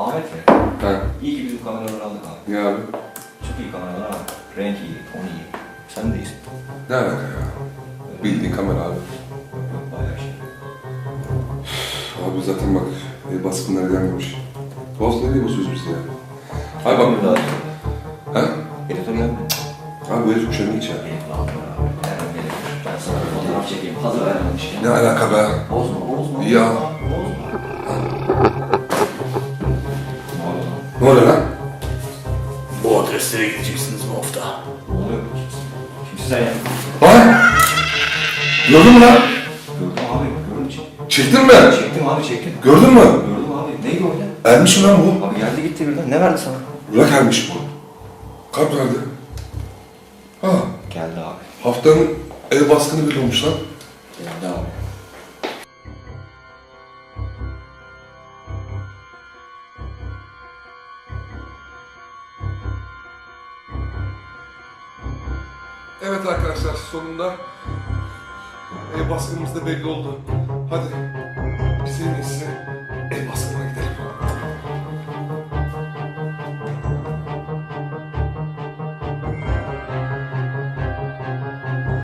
Ahmet mi? Ha. İyi ki bizim kameraları aldık abi. Ne abi? Çok iyi kameralar ama renk iyi, ton iyi. Sen de iyisin. Ne alaka ya? Bildiğin kamera abi. Bayağı şey. Abi zaten bak e, baskınlar gelmemiş. Boz nereye bozuyoruz biz ya? Abi bak. Burada Ha? editör geldi. Abi bu herif kuşanı hiç ya. Elif lan abi. Eren gelir. Ben sana bir fotoğraf çekeyim. Hazır ya. Ne alaka be? Bozma, bozma. Ya. Ne oluyor lan? Bu adreslere gideceksiniz bu hafta. Ne oluyor? Kimsin sen ya? Lan! Gördün mü lan? Gördüm abi, gördüm çek. Çektin mi? Çektim abi, çektim. Gördün mü? Gördüm abi. Neydi o ya? Ermiş mi lan bu? Abi geldi gitti birden. Ne verdi sana? Burak ermiş bu. Kalp verdi. Ha, Geldi abi. haftanın ev baskını bile olmuş lan. Evet arkadaşlar sonunda ev baskınımız da belli oldu. Hadi